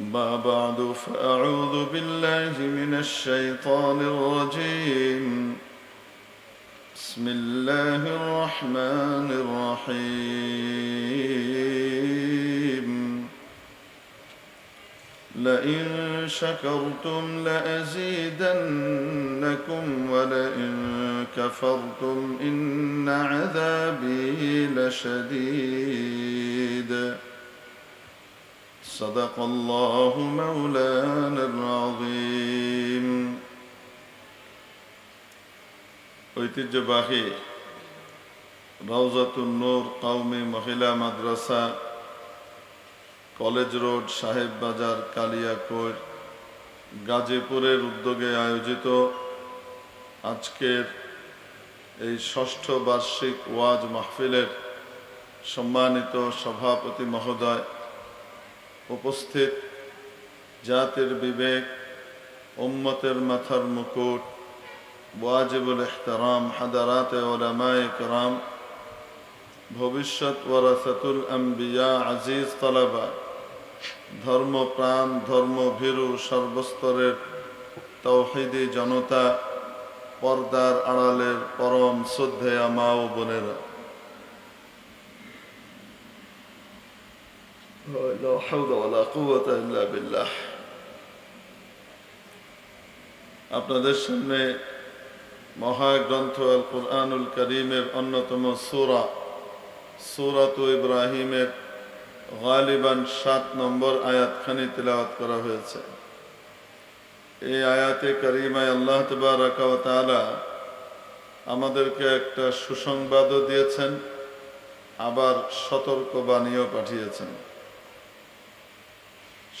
أما بعد فأعوذ بالله من الشيطان الرجيم. بسم الله الرحمن الرحيم. لئن شكرتم لأزيدنكم ولئن كفرتم إن عذابي لشديد. صدق الله مولانا العظيم ঐতিহ্যবাহী রওজাতুন নূর কওমি মহিলা মাদ্রাসা college road সাহেব বাজার কালিয়াকৈর গাজীপুরের উদ্যোগে আয়োজিত আজকের এই ষষ্ঠ বার্ষিক ওয়াজ মাহফিলের সম্মানিত সভাপতি মহোদয় উপস্থিত জাতির বিবেক, উম্মতের মাথার মুকুট, ওয়াজিবুল ইহতারাম, হাদারাত ওলামায় করাম, ভবিষ্যৎ ওয়ারাসাতুল আম্বিয়া, আজিজ তালাবা, ধর্মপ্রাণ, ধর্মভীরু, সর্বস্তরের তৌহিদি জনতা, পর্দার আড়ালের পরম শ্রদ্ধেয়া মা ও বোনেরা। لا حول ولا قوة إلا بالله আপনাদের সামনে মহাগ্রন্থ আল কোরআনুল করিমের অন্যতম সুরা সুরাত ইব্রাহিমের গালিবান সাত নম্বর আয়াতখানি তেলাওয়াত করা হয়েছে এই আয়াতে করিমায় আল্লাহ তালা আমাদেরকে একটা সুসংবাদও দিয়েছেন আবার সতর্ক বাণীও পাঠিয়েছেন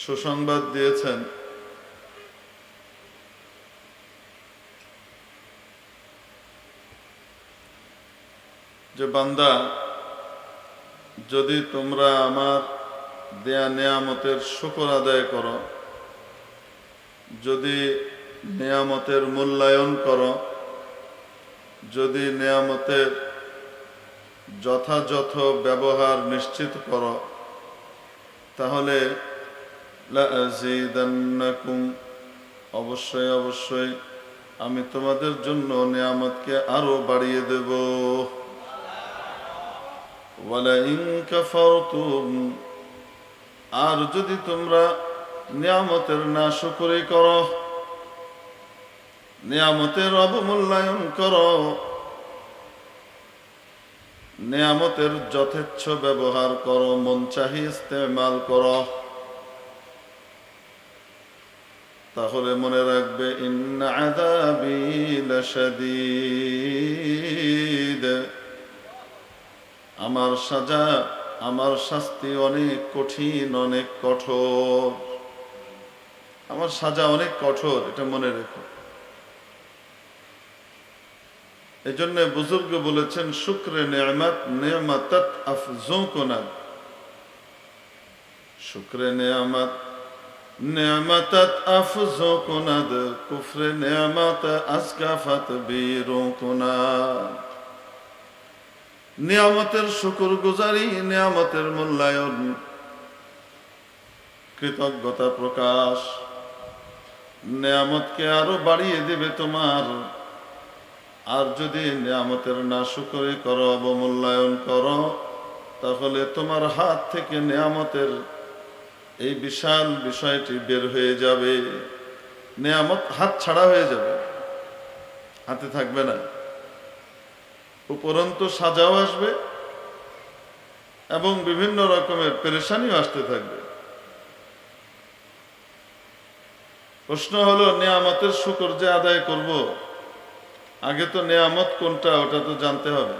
সুসংবাদ দিয়েছেন। যে বান্দা, যদি তোমরা আমার দেয়া নেয়ামতের শুকর আদায় করো, যদি নেয়ামতের মূল্যায়ন করো, যদি নেয়ামতের যথাযথ ব্যবহার নিশ্চিত করো, তাহলে লাজিদান্নাকুম অবশ্যই অবশ্যই আমি তোমাদের জন্য নিয়ামতকে আরও বাড়িয়ে দেব। আর যদি তোমরা নিয়ামতের না শুকুরি করো, নিয়ামতের অবমূল্যায়ন করো, নিয়ামতের যথেচ্ছ ব্যবহার করো, মন চাহি ইস্তেমাল করো। তাহলে মনে রাখবে আমার সাজা, আমার শাস্তি অনেক কঠিন, অনেক কঠোর। আমার সাজা অনেক কঠোর, এটা মনে রেখো। এই জন্য বুজুর্গ বলেছেন, শুক্রে নেয়ামাত, নেয়ামাতাত আফজোকোনাদ শুক্রে নেয়ামাত নেয়ামাতাত আফজোকোনাদ কুফরে নেয়ামাত আসকাফাত বীরোকোনাদ নিয়ামতের শুকুর গুজারি নিয়ামতের মূল্যায়ন, কৃতজ্ঞতা প্রকাশ। নিয়ামতকে আরও বাড়িয়ে দেবে তোমার। আর যদি নিয়ামতের না শুকরি করো, অবমূল্যায়ন করো, তাহলে তোমার হাত থেকে নিয়ামতের এই বিশাল বিষয়টি বের হয়ে যাবে। নেয়ামত হাত ছাড়া হয়ে যাবে। হাতে থাকবে না। উপরন্ত সাজাও আসবে এবং বিভিন্ন রকমের পেরেশানিও আসতে থাকবে। প্রশ্ন হলো, নেয়ামতের শুকর যে আদায় করব? আগে তো নেয়ামত কোনটা, ওটা তো জানতে হবে।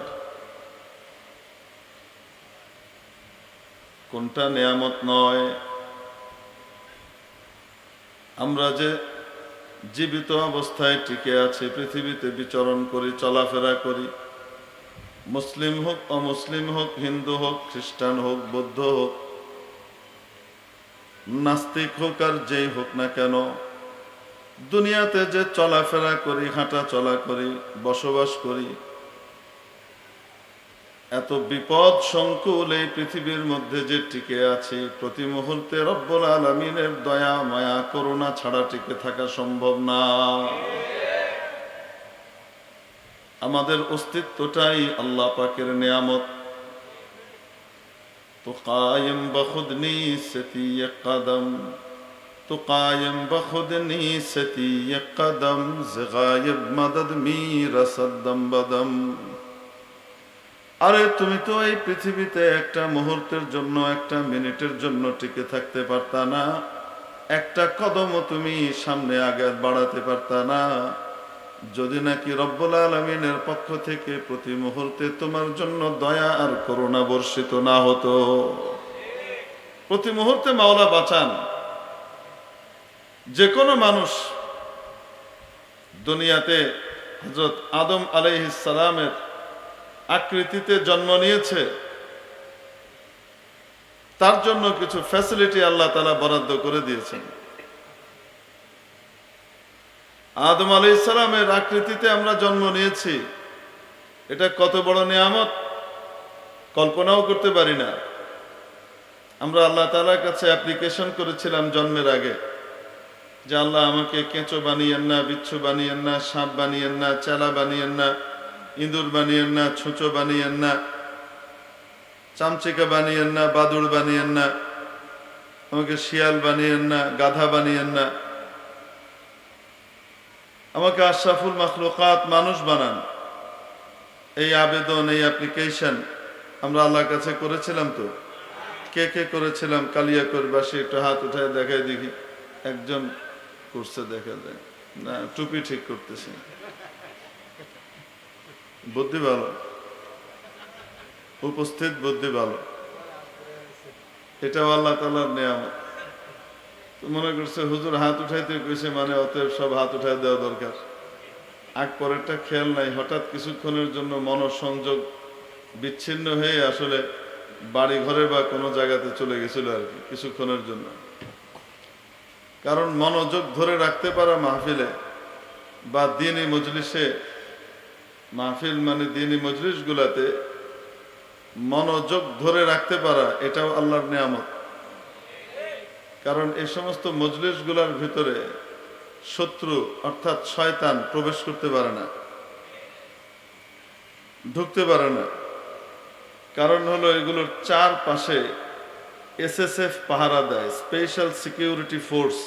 কোনটা নেয়ামত নয় আমরা যে জীবিত অবস্থায় টিকে আছি, পৃথিবীতে বিচরণ করি, চলাফেরা করি, মুসলিম হোক, অমুসলিম হোক, হিন্দু হোক, খ্রিস্টান হোক, বৌদ্ধ হোক, নাস্তিক হোক আর যেই হোক না কেন, দুনিয়াতে যে চলাফেরা করি, হাঁটা চলা করি, বসবাস করি এত বিপদ সংকুল এই পৃথিবীর মধ্যে যে টিকে আছি, প্রতি মুহূর্তে রব্বুল আলমিনের দয়া, মায়া, করুণা ছাড়া টিকে থাকা সম্ভব না। আমাদের অস্তিত্বটাই আল্লাহ পাকের নিয়ামত। তো কায়েম বখুদনি সেতি কদম তো কায়েম বখুদনি সেতি কদম জগায়েব মদদ মীর সদ্দম বদম। আরে তুমি তো এই পৃথিবীতে একটা মুহূর্তের জন্য, একটা মিনিটের জন্য টিকে থাকতে পারতা না। একটা কদমও তুমি সামনে আগে বাড়াতে পারতা না। যদি নাকি রব্বুল আলমিনের পক্ষ থেকে প্রতি মুহূর্তে তোমার জন্য দয়া আর করুণা বর্ষিত না হতো। প্রতি মুহূর্তে মাওলা বাঁচান। যে কোনো মানুষ দুনিয়াতে হজরত আদম আলাইহিসালামের আকৃতিতে জন্ম নিয়েছে। তার জন্য কিছু ফ্যাসিলিটি আল্লাহ তালা বরাদ্দ করে দিয়েছেন। আদম আলি ইসলামের আকৃতিতে আমরা জন্ম নিয়েছি। এটা কত বড় নিয়ামত? কল্পনাও করতে পারি না। আমরা আল্লাহ তালার কাছে অ্যাপ্লিকেশন করেছিলাম জন্মের আগে। যে আল্লাহ আমাকে কেঁচো বানিয়েন না, বিচ্ছু বানিয়েন না, সাপ বানিয়েন না, চেলা বানিয়েন না ইঁদুর বানিয়েন না, ছুঁচো বানিয়েন না, চামচিকা বানিয়েন না, বাদুড় বানিয়েন না, আমাকে শিয়াল বানিয়েন না, গাধা বানিয়েন না। আমাকে আশরাফুল মখলুকাত মানুষ বানান। এই আবেদন, এই অ্যাপ্লিকেশন আমরা আল্লাহর কাছে করেছিলাম তো? কে কে করেছিলাম? কালিয়াকরবাসী একটু হাত উঠায় দেখায় দেখি। একজন করছে দেখা যায়। না, টুপি ঠিক করতেছে। বুদ্ধি ভালো। উপস্থিত বুদ্ধি ভালো। এটাও আল্লাহ তালার নিয়ামত। মনে করছে, হুজুর হাত উঠাইতে কইছে মানে অতএব সব হাত উঠাই দেওয়া দরকার। আগ পরেরটা খেয়াল নাই, হঠাৎ কিছুক্ষণের জন্য মনসংযোগ বিচ্ছিন্ন হয়ে আসলে বাড়ি ঘরে বা কোনো জায়গাতে চলে গেছিল আর কি, কিছুক্ষণের জন্য। কারণ মনোযোগ ধরে রাখতে পারা মাহফিলে বা দিনই মজলিসে মাহফিল মানে দিনই মজলিস গুলাতে মনোযোগ ধরে রাখতে পারা, এটাও আল্লাহর নিয়ামত। কারণ এই সমস্ত মজলিসগুলার ভিতরে শত্রু অর্থাৎ শয়তান প্রবেশ করতে পারে না, ঢুকতে পারে না। কারণ হলো এগুলোর চার পাশে এসএসএফ পাহারা দেয় স্পেশাল সিকিউরিটি ফোর্স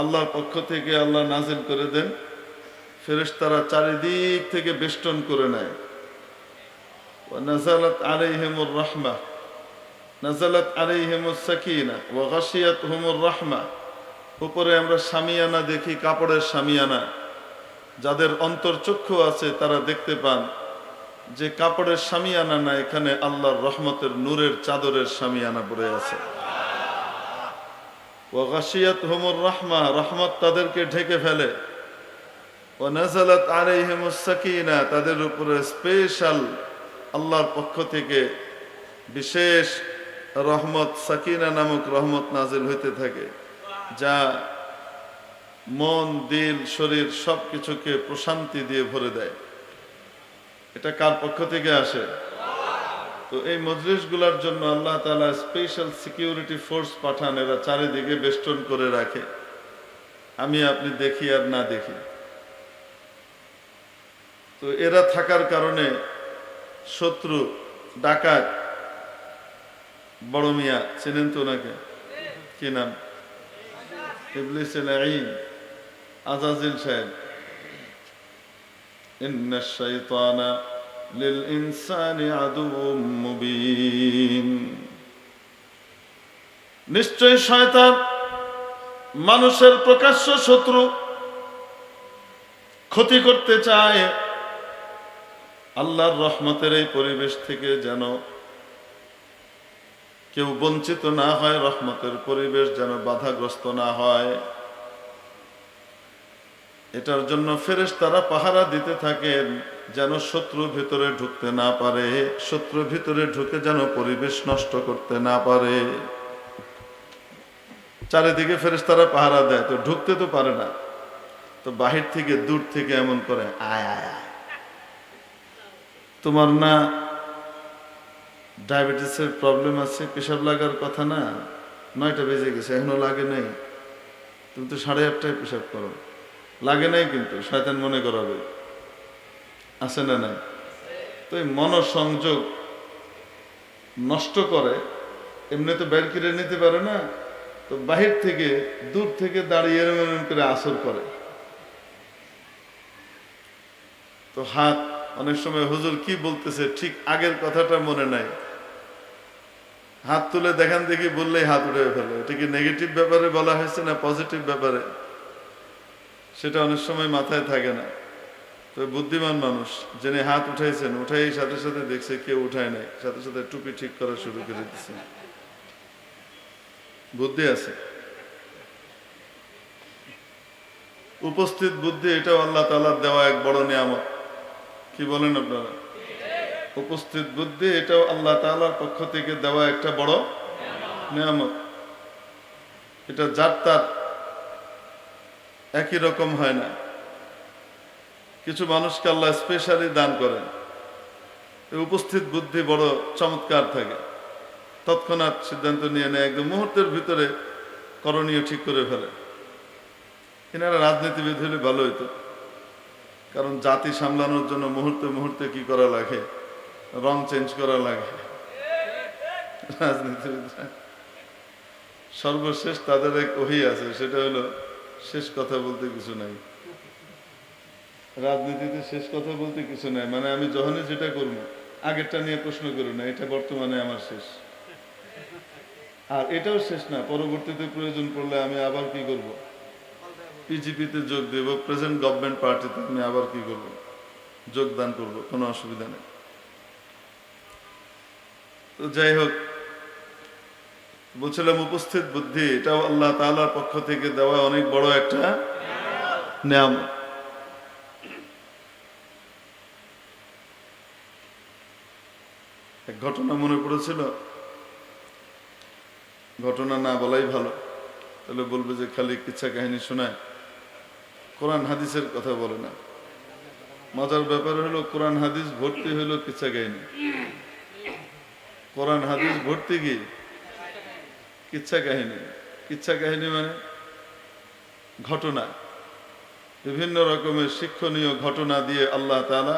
আল্লাহর পক্ষ থেকে আল্লাহ নাজিল করে দেন। ফেরেশতারা চারিদিক থেকে বেষ্টন করে নেয়। নাজালাত আলাইহিমুর রাহমা নাজালাত আলাইহিমুস সাকিনা, ওয়া গাশিয়াতহুমুর রাহমা। উপরে আমরা সামিয়ানা দেখি, কাপড়ের সামিয়ানা। যাদের অন্তর্চক্ষু আছে, তারা দেখতে পান। যে কাপড়ের সামিয়ানা না, এখানে আল্লাহর রহমতের নূরের চাদরের সামিয়ানা পড়ে আছে। ও গাশিয়াত হুমুর রহমা, রহমত তাদেরকে ঢেকে ফেলে। ও নাজালাত আলাইহিমুস সাকিনা, তাদের উপরে স্পেশাল আল্লাহর পক্ষ থেকে বিশেষ রহমত, সাকিনা নামক রহমত নাজিল হইতে থাকে, যা মন, দিল, শরীর সব কিছুকে প্রশান্তি দিয়ে ভরে দেয়। এটা কার পক্ষ থেকে আসে? তো এই মজলিসগুলোর জন্য আল্লাহ তালা স্পেশাল সিকিউরিটি ফোর্স পাঠান, এরা চারিদিকে বেষ্টন করে রাখে। আমি, আপনি দেখি আর না দেখি। তো এরা থাকার কারণে শত্রু ডাকাত বড় মিয়া চেনেন তো ওনাকে কি নাম ইবলিস লাঈন আজাজিল সাহেব إن الشيطان للإنسان عدو مبين নিশ্চয় শয়তান মানুষের প্রকাশ্য শত্রু ক্ষতি করতে চায় আল্লাহর রহমতের এই পরিবেশ থেকে যেন কেউ বঞ্চিত না হয়, রহমতের পরিবেশ যেন বাধাগ্রস্ত না হয়। এটার জন্য ফেরেশ তারা পাহারা দিতে থাকেন যেন শত্রু ভিতরে ঢুকতে না পারে শত্রু ভিতরে ঢুকে যেন পরিবেশ নষ্ট করতে না পারে। চারিদিকে ফেরেশ তারা পাহারা দেয়, তো ঢুকতে তো পারে না, তো বাহির থেকে, দূর থেকে এমন করে, আয় আয় আয়। তোমার না ডায়াবেটিসের প্রবলেম আছে, পেশাব লাগার কথা না, নয়টা বেজে গেছে, এখনও লাগে নাই। তুমি তো সাড়ে আটটায় পেশাব করো। লাগে নাই কিন্তু, শয়তান মনে করাবে। আছে না নাই? তো এই মনসংযোগ নষ্ট করে, এমনি তো বের করে নিতে পারে না, তো বাহির থেকে, দূর থেকে দাঁড়িয়ে এরম করে আসর করে। তো হাত অনেক সময় হুজুর কি বলতেছে? ঠিক আগের কথাটা মনে নাই। হাত তুলে দেখান দেখি বললেই হাত উঠে ফেলে। এটা কি নেগেটিভ ব্যাপারে বলা হয়েছে না পজিটিভ ব্যাপারে? সেটা অনেক সময় মাথায় থাকে না। তো বুদ্ধিমান মানুষ, যিনি হাত উঠাইছেন উঠাই সাথে সাথে দেখছে কেউ উঠায় নাই। সাথে সাথে টুপি ঠিক করা শুরু করে দিচ্ছে বুদ্ধি আছে। উপস্থিত বুদ্ধি, এটাও আল্লাহ তালার দেওয়া এক বড় নিয়ামত। কি বলেন আপনারা? উপস্থিত বুদ্ধি, এটাও আল্লাহ তালার পক্ষ থেকে দেওয়া একটা বড় নিয়ামত। এটা যার তার একই রকম হয় না। কিছু মানুষকে আল্লাহ স্পেশালি দান করেন। উপস্থিত বুদ্ধি বড় চমৎকার থাকে। তৎক্ষণাৎ সিদ্ধান্ত নিয়ে নেয়, একদম মুহূর্তের ভিতরে করণীয় ঠিক করে ফেলে। এনারা রাজনীতিবিদ হলে ভালো হইতো। কারণ জাতি সামলানোর জন্য মুহূর্তে মুহূর্তে কি করা লাগে? রং চেঞ্জ করা লাগে। সর্বশেষ তাদের এক ওহি আছে, সেটা হলো শেষ কথা বলতে কিছু নাই। রাজনীতিতে শেষ কথা বলতে কিছু নাই। মানে আমি যখনই যেটা করব, আগেরটা নিয়ে প্রশ্ন করি না, এটা বর্তমানে আমার শেষ। আর এটাও শেষ না, পরবর্তীতে প্রয়োজন পড়লে আমি আবার কি করব? পিজিপিতে যোগ দেব প্রেজেন্ট গভর্নমেন্ট পার্টিতে আমি আবার কি করব? যোগদান করব, কোনো অসুবিধা নেই। তো যাই হোক, বলছিলাম উপস্থিত বুদ্ধি, এটাও আল্লাহ তাআলার পক্ষ থেকে দেওয়া অনেক বড় একটা নিয়াম এক ঘটনা মনে পড়েছিল? ঘটনা না বলাই ভালো। তাহলে বলবে যে খালি কিচ্ছা কাহিনী শোনায়। কোরআন হাদিসের কথা বলে না। মজার ব্যাপার হলো, কোরআন হাদিস ভর্তি হলো কিচ্ছা কাহিনী কোরআন হাদিস ভর্তি কি? কিচ্ছা কাহিনী। কিচ্ছা কাহিনী মানে ঘটনা। বিভিন্ন রকমের শিক্ষণীয় ঘটনা দিয়ে আল্লাহ তালা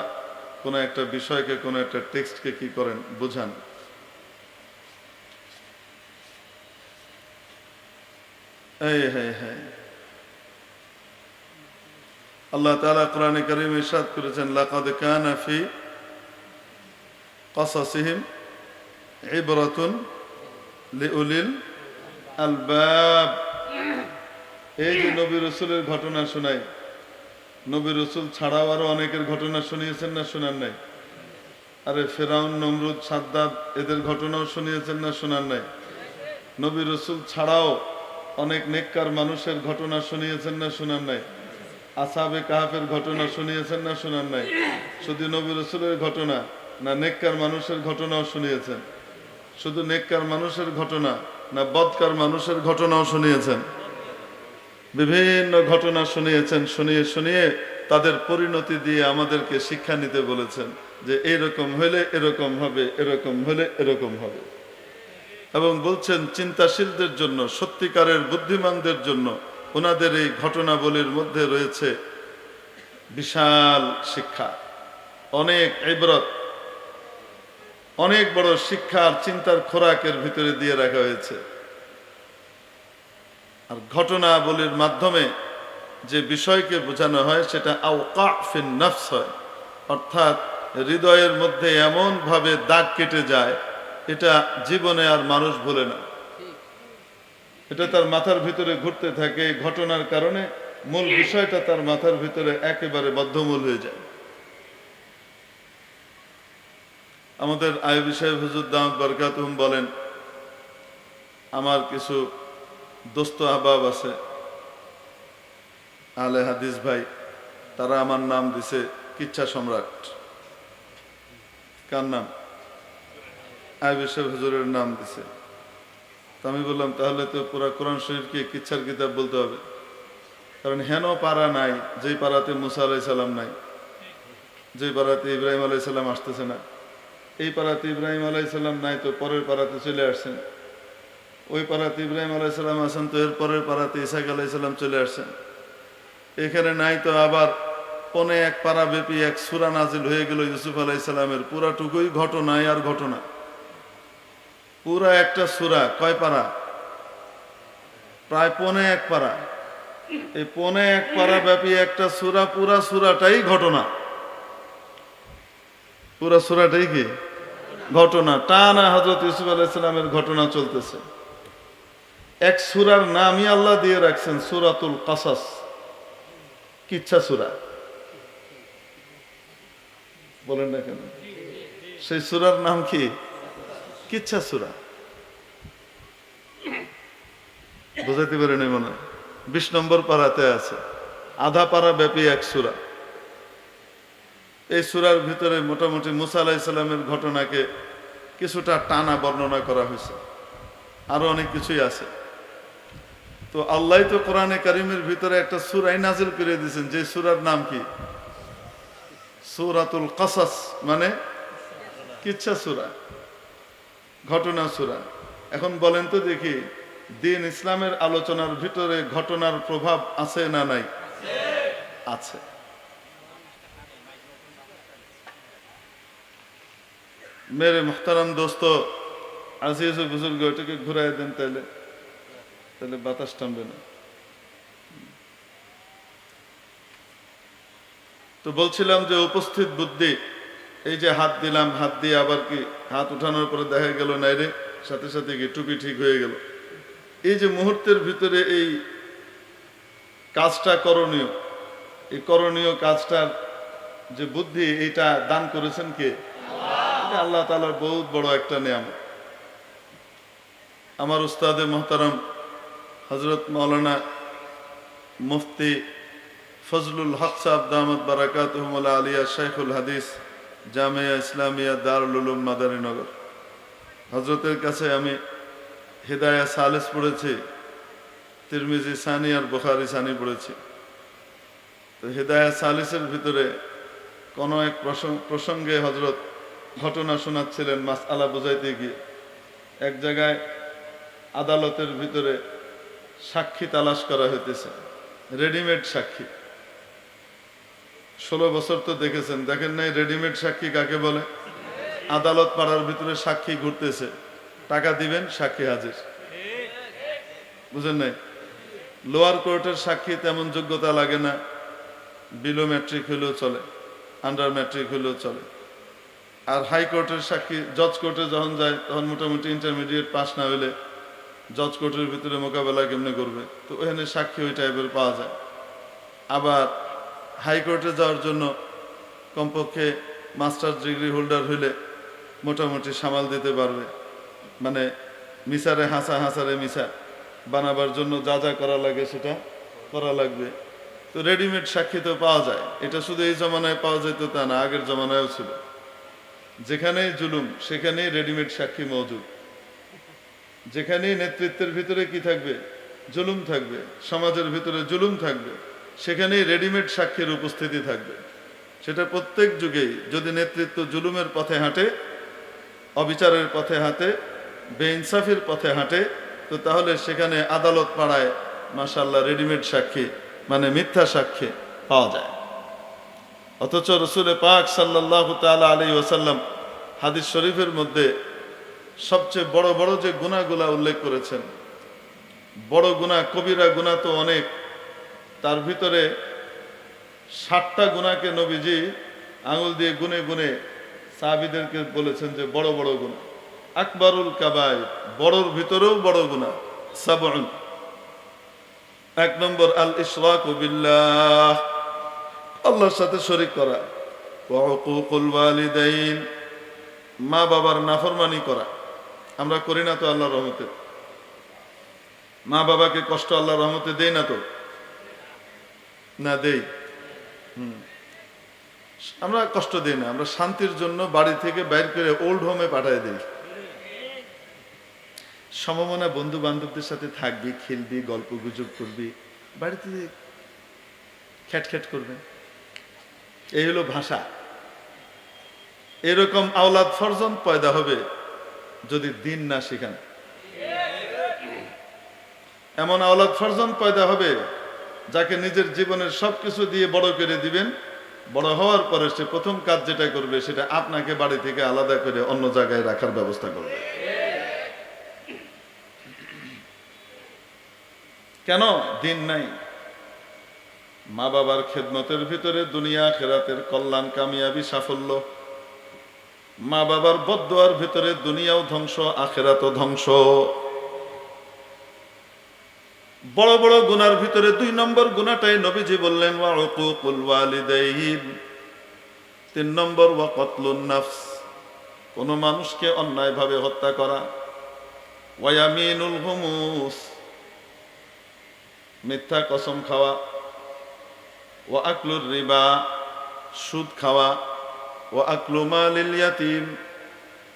কোনো একটা বিষয়কে, কোনো একটা টেক্সটকে কি করেন বোঝান। এই হ্যাঁ হ্যাঁ আল্লাহ তালা কোরআনে করিম ইসাদ করেছেন, লাকাদ কানাফি কসাসিহিম ইবরাতুন লিউলিল আলবাব। এই যে নবী রসুলের ঘটনা শোনাই, নবী রসুল ছাড়াও আরও অনেকের ঘটনা শুনিয়েছেন না শোনার নাই? আরে ফেরাউন, নমরুদ, সাদ্দাদ, এদের ঘটনাও শুনিয়েছেন না শোনার নাই? নবী রসুল ছাড়াও অনেক নেককার মানুষের ঘটনা শুনিয়েছেন না শোনার নাই? আসাবে কাহাফের ঘটনা শুনিয়েছেন না শোনার নাই? শুধু নবী রসুলের ঘটনা না নেককার মানুষের ঘটনাও শুনিয়েছেন? শুধু নেককার মানুষের ঘটনা না বদকার মানুষের ঘটনাও শুনিয়েছেন? বিভিন্ন ঘটনা শুনিয়েছেন, শুনিয়ে শুনিয়ে তাদের পরিণতি দিয়ে আমাদেরকে শিক্ষা নিতে বলেছেন যে এরকম হলে এরকম হবে, এরকম হলে এরকম হবে। এবং বলছেন, চিন্তাশীলদের জন্য, সত্যিকারের বুদ্ধিমানদের জন্য ওনাদের এই ঘটনাবলীর মধ্যে রয়েছে বিশাল শিক্ষা, অনেক ইবরত, অনেক বড় শিক্ষার চিন্তার খোরাকের ভিতরে দিয়ে রাখা হয়েছে। আর ঘটনাবলীর মাধ্যমে যে বিষয়কে বোঝানো হয়, সেটা আওকা ফিন নফস হয়, অর্থাৎ হৃদয়ের মধ্যে এমনভাবে দাগ কেটে যায়, এটা জীবনে আর মানুষ ভুলে না। এটা তার মাথার ভিতরে ঘুরতে থাকে, এই ঘটনার কারণে মূল বিষয়টা তার মাথার ভিতরে একেবারে বদ্ধমূল হয়ে যায়। আমাদের আয়বি সাহেব হুজুর দামদ বরকাতুম বলেন, আমার কিছু দোস্ত আহবাব আছে আলে হাদিস ভাই, তারা আমার নাম দিছে কিচ্ছা সম্রাট। কার নাম? আয়বি সাহেব হুজুরের নাম দিছে। তো আমি বললাম, তাহলে তো পুরা কোরআন শরীফকে কিচ্ছার কিতাব বলতে হবে। কারণ হেন পাড়া নাই, যেই পাড়াতে মুসা আলাই সাল্লাম নাই, যেই পাড়াতে ইব্রাহিম আলাই সাল্লাম আসতেছে না। এই পাড়াতে ইব্রাহিম আলাই সাল্লাম নাই তো পরের পাড়াতে চলে আসছেন। ওই পাড়াতে ইব্রাহিম আলাই সাল্লাম আসেন তো এর পরের পাড়াতে ইসাক আলাই সাল্লাম চলে আসছেন। এখানে নাই তো আবার পনে এক পাড়া ব্যাপী এক সুরা নাজিল হয়ে গেল ইউসুফ আলাই সাল্লামের পুরাটুকুই ঘটনায় আর ঘটনা। পুরা একটা সুরা, কয় পাড়া প্রায় পনে এক পাড়া এই পনে এক পাড়া ব্যাপী একটা সুরা, পুরা সুরাটাই ঘটনা। পুরা সুরাটাই কি? ঘটনা। টানা হজরত ইউসুফ আলাইসালামের ঘটনা চলতেছে। এক সুরার নামই আল্লাহ দিয়ে রাখছেন, সুরাতুল কাসাস। কিচ্ছা সুরা। বলেন না কেন? সেই সুরার নাম কি? কিচ্ছা সুরা। বুঝাইতে পারেনি মনে হয়। বিশ নম্বর পাড়াতে আছে। আধা পাড়া ব্যাপী এক সুরা। এই সুরার ভিতরে মোটামুটি মুসা আলাহিসাল্লামের ঘটনাকে কিছুটা টানা বর্ণনা করা হয়েছে। আরও অনেক কিছুই আছে। তো আল্লাহ তো কোরআনে কারিমের ভিতরে একটা সুরাই নাজিল করে দিয়েছেন। যে সুরার নাম কি? সুরাতুল কাসাস মানে কিচ্ছা সুরা। ঘটনা সুরা। এখন বলেন তো দেখি, দিন ইসলামের আলোচনার ভিতরে ঘটনার প্রভাব আছে না নাই? আছে। মেরে মোহতারাম দোস্ত, আজিজ বুজুর্গ ওটাকে ঘুরাই দেন তাহলে তাহলে বাতাস টানবে না। তো বলছিলাম যে উপস্থিত বুদ্ধি এই যে হাত দিলাম, হাত দিয়ে আবার কি হাত উঠানোর পরে দেখা গেল নাইরে সাথে সাথে কি টুপি ঠিক হয়ে গেল। এই যে মুহূর্তের ভিতরে এই কাজটা করণীয়, এই করণীয় কাজটার যে বুদ্ধি, এইটা দান করেছেন কে? আল্লাহ তালার বহুত বড় একটা নিয়ম আমার উস্তাদে মোহতারাম হজরত মৌলানা মুফতি ফজলুল হক সাহ দামদ বারাকাত আলিয়া শেখুল হাদিস জামিয়া ইসলামিয়া দারুল উলুম মাদারীনগর হজরতের কাছে আমি হৃদায়া সালেস পড়েছি, তিরমিজি সানি আর বুখারি সানি পড়েছি। তো হৃদায়া সালিসের ভিতরে কোনো এক প্রসঙ্গ- হজরত ঘটনা শোনাচ্ছিলেন মাস আলা বুঝাইতে গিয়ে। এক জায়গায় আদালতের ভিতরে সাক্ষী তালাশ করা হইতেছে, রেডিমেড সাক্ষী। ষোলো বছর তো দেখেছেন। দেখেন নাই রেডিমেড সাক্ষী কাকে বলে? আদালত পাড়ার ভিতরে সাক্ষী ঘুরতেছে। টাকা দিবেন, সাক্ষী হাজির। বুঝেন নাই? লোয়ার কোর্টের সাক্ষী তেমন যোগ্যতা লাগে না। বিলো ম্যাট্রিক হলেও চলে, আন্ডার ম্যাট্রিক হলেও চলে। আর হাইকোর্টের সাক্ষী, জজ কোর্টে যখন যায়, তখন মোটামুটি ইন্টারমিডিয়েট পাস না হলে জজ কোর্টের ভিতরে মোকাবেলা কেমনে করবে? তো ওখানে সাক্ষী ওই টাইপের পাওয়া যায়। আবার হাইকোর্টে যাওয়ার জন্য কমপক্ষে মাস্টার ডিগ্রি হোল্ডার হইলে মোটামুটি সামাল দিতে পারবে। মানে মিসারে হাসা হাসারে মিসা বানাবার জন্য যা যা করা লাগে সেটা করা লাগবে। তো রেডিমেড সাক্ষী তো পাওয়া যায়। এটা শুধু এই জমানায় পাওয়া যেত তা না, আগের জমানায়ও ছিল। যেখানেই জুলুম, সেখানেই রেডিমেড সাক্ষী মজুদ। যেখানেই নেতৃত্বের ভিতরে কি থাকবে? জুলুম থাকবে। সমাজের ভিতরে জুলুম থাকবে। সেখানেই রেডিমেড সাক্ষীর উপস্থিতি থাকবে। সেটা প্রত্যেক যুগেই, যদি নেতৃত্ব জুলুমের পথে হাঁটে, অবিচারের পথে হাঁটে, বেইনসাফির পথে হাঁটে, তো তাহলে সেখানে আদালত পাড়ায় মাসাল্লাহ রেডিমেড সাক্ষী মানে মিথ্যা সাক্ষী পাওয়া যায়। অথচ রসুলে পাক সাল্লাহ তালা আলী ওসাল্লাম হাদিস শরীফের মধ্যে সবচেয়ে বড় বড় যে গুণাগুলা উল্লেখ করেছেন, বড় গুণা কবিরা গুণা তো অনেক তার ভিতরে ষাটটা গুণাকে নবীজি আঙুল দিয়ে গুনে গুনে সাহাবিদেরকে বলেছেন যে বড় বড় গুণা। আকবরুল কাবাই বড়র ভিতরেও বড় গুণা। সাবন এক নম্বর আল বিল্লাহ। আল্লাহর সাথে শরিক করা। মা বাবার নাফরমানি করা। আমরা করি না তো আল্লাহর রহমতে। মা বাবাকে কষ্ট আল্লাহর রহমতে দেই না তো। না, দেই। হুম। আমরা কষ্ট দিই না, আমরা শান্তির জন্য বাড়ি থেকে বাইর করে ওল্ড হোমে পাঠিয়ে দিই। সমমনা বন্ধু বান্ধবদের সাথে থাকবি, খেলবি, গল্প গুজব করবি, বাড়িতে খ্যাট করবে এই হলো ভাষা। এরকম আওলাদ ফরজন পয়দা হবে যদি দিন না শেখান। এমন আওলাদ ফরজন পয়দা হবে যাকে নিজের জীবনের সবকিছু দিয়ে বড় করে দিবেন, বড় হওয়ার পরে সে প্রথম কাজ যেটা করবে, সেটা আপনাকে বাড়ি থেকে আলাদা করে অন্য জায়গায় রাখার ব্যবস্থা করবে। কেন? দিন নাই। মা বাবার খেদমতের ভিতরে দুনিয়া খেরাতের কল্যাণ, কামিয়াবি, সাফল্য। মা বাবার বদোয়ার ভিতরে দুনিয়াও ধ্বংস, আখেরাতও ধ্বংস। বড় বড় গুনার ভিতরে দুই নম্বর গুণাটাই নবীজি বললেন তিন নম্বর ওয়া কতলুন নাফস। কোন মানুষকে অন্যায়ভাবে হত্যা করা। ওয়ায়ামিনুল হুমুস। মিথ্যা কসম খাওয়া। ও আকলুর রিবা। সুদ খাওয়া। ও আকলু ইয়াতিম।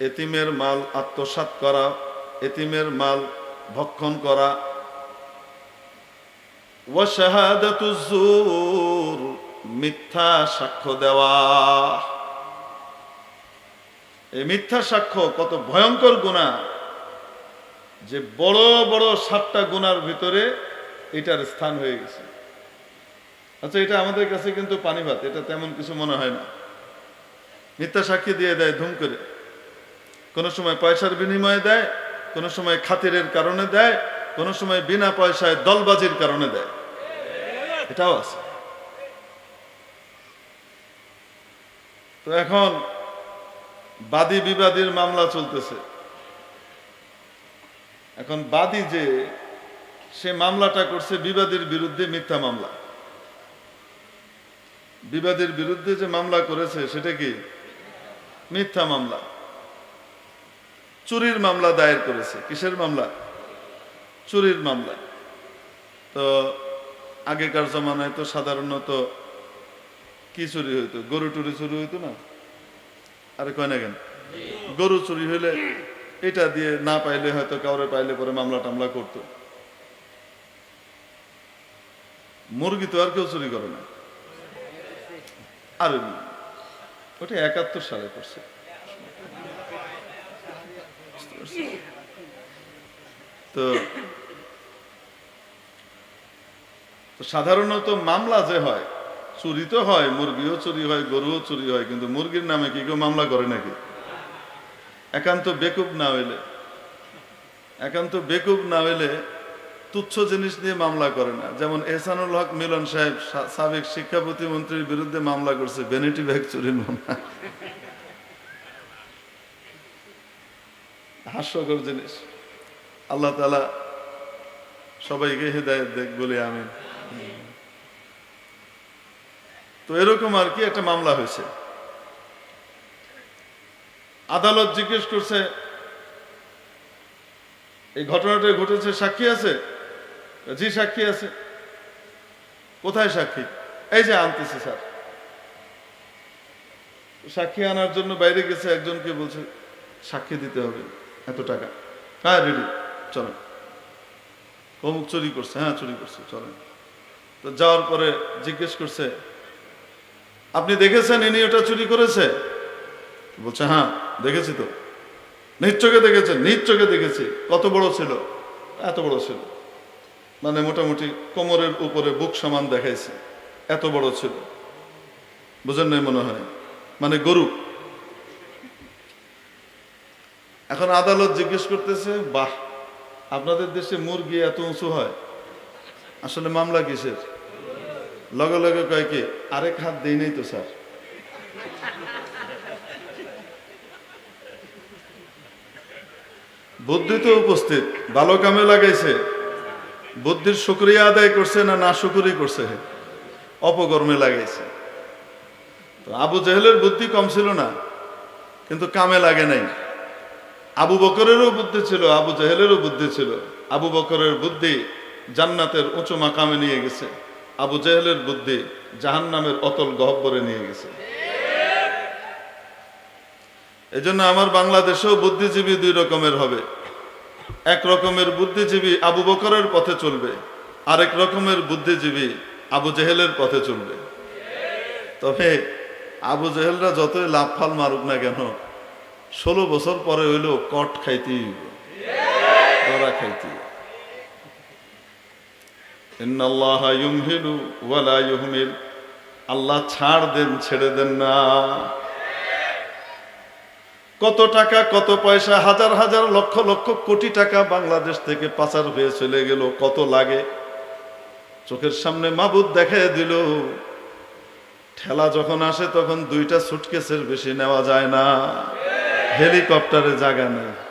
এতিমের মাল আত্মসাৎ করা। এতিমের মাল ভক্ষণ করা। ও শাহাদাতুজুর মিথ্যা সাক্ষ্য দেওয়া। এই মিথ্যা সাক্ষ্য কত ভয়ঙ্কর গুণা যে বড় বড় সাতটা গুণার ভিতরে এটার স্থান হয়ে গেছে। আচ্ছা এটা আমাদের কাছে কিন্তু পানি ভাত এটা তেমন কিছু মনে হয় না। মিথ্যা সাক্ষী দিয়ে দেয় ধুম করে। কোনো সময় পয়সার বিনিময়ে দেয়, কোনো সময় খাতিরের কারণে দেয় কোনো সময় বিনা পয়সায় দলবাজির কারণে দেয়। এটাও আছে। তো এখন বাদী বিবাদীর মামলা চলতেছে। এখন বাদী যে সে মামলাটা করছে বিবাদীর বিরুদ্ধে মিথ্যা মামলা। বিবাদীর বিরুদ্ধে যে মামলা করেছে, সেটা কি? মিথ্যা মামলা। চুরির মামলা দায়ের করেছে। কিসের মামলা? চুরির মামলা। তো আগেকার জমানায় তো সাধারণত কি চুরি হইতো? গরু টুরি চুরি হইতো না? আরে কয় না কেন? গরু চুরি হইলে এটা দিয়ে না পাইলে হয়তো কাউরে পাইলে পরে মামলা টামলা করতো। মুরগি তো আর কেউ চুরি করে না। আর ওটা একাত্তর সালে করছে। তো সাধারণত মামলা যে হয়, চুরি তো হয়, মুরগিও চুরি হয়, গরুও চুরি হয়, কিন্তু মুরগির নামে কি কেউ মামলা করে নাকি? একান্ত বেকুব না হইলে, একান্ত বেকুব না হইলে তুচ্ছ জিনিস নিয়ে মামলা করে না। যেমন এহসানুল হক মিলন সাহেব সাবেক শিক্ষা প্রতিমন্ত্রীর বিরুদ্ধে মামলা করছে, ভ্যানিটি ব্যাগ চুরির মামলা হাস্যকর জিনিস। আল্লাহ তালা সবাইকে হৃদায়ত দেখ, বলে আমি তো এরকম আর কি একটা মামলা হয়েছে। আদালত জিজ্ঞেস করছে, এই ঘটনাটা ঘটেছে, সাক্ষী আছে? জি, সাক্ষী আছে। কোথায় সাক্ষী? এই যে আনতেছে, স্যার। সাক্ষী আনার জন্য বাইরে গেছে, একজনকে বলছে, সাক্ষী দিতে হবে, এত টাকা। হ্যাঁ রেডি চলেন। অমুক চুরি করছে হ্যাঁ চুরি করছে, চলেন। তো যাওয়ার পরে জিজ্ঞেস করছে, আপনি দেখেছেন ইনি ওটা চুরি করেছে? বলছে হ্যাঁ দেখেছি তো। নিজ চোখে দেখেছেন নিজ চোখে দেখেছি। কত বড় ছিল? এত বড় ছিল। মানে মোটামুটি কোমরের উপরে বুক সমান দেখাইছে। এত বড় ছিল। বুঝেন নাই মনে হয়? মানে গরু। এখন আদালত জিজ্ঞেস করতেছে, বাহ আপনাদের দেশে মুরগি এত উঁচু হয়? আসলে মামলা কিসের? লগে লগে কয় কি, আরেক হাত দিই নাই তো, স্যার। বুদ্ধি তো উপস্থিত, ভালো কামে লাগাইছে। বুদ্ধির শুক্রিয়া আদায় করছে না না শুকুরি করছে? অপকর্মে লাগাইছে। আবু জেহেলের বুদ্ধি কম ছিল না, কিন্তু কামে লাগে নাই। আবু বকরেরও বুদ্ধি ছিল, আবু জেহেলেরও বুদ্ধি ছিল। আবু বকরের বুদ্ধি জান্নাতের উঁচু মাকামে নিয়ে গেছে। আবু জেহেলের বুদ্ধি জাহান্নামের অতল গহব্বরে নিয়ে গেছে। এজন্য আমার বাংলাদেশেও বুদ্ধিজীবী দুই রকমের হবে। এক রকমের বুদ্ধিজীবী আবু বকরের পথে চলবে, আরেক রকমের বুদ্ধিজীবী আবু জেহেলের পথে চলবে। তবে আবু জেহেলরা যতই লাভ ফাল মারুক না কেন ষোলো বছর পরে হইলেও কট হইব। ধরা ইউহমিল। আল্লাহ ছাড় দেন, ছেড়ে দেন না। কত টাকা, কত পয়সা, হাজার হাজার, লক্ষ লক্ষ কোটি টাকা বাংলাদেশ থেকে পাচার হয়ে চলে গেল, কত লাগে? চোখের সামনে মাবুদ দেখায় দিল, ঠেলা যখন আসে তখন দুইটা সুটকেসের বেশি নেওয়া যায় না। হেলিকপ্টারে জায়গা নেই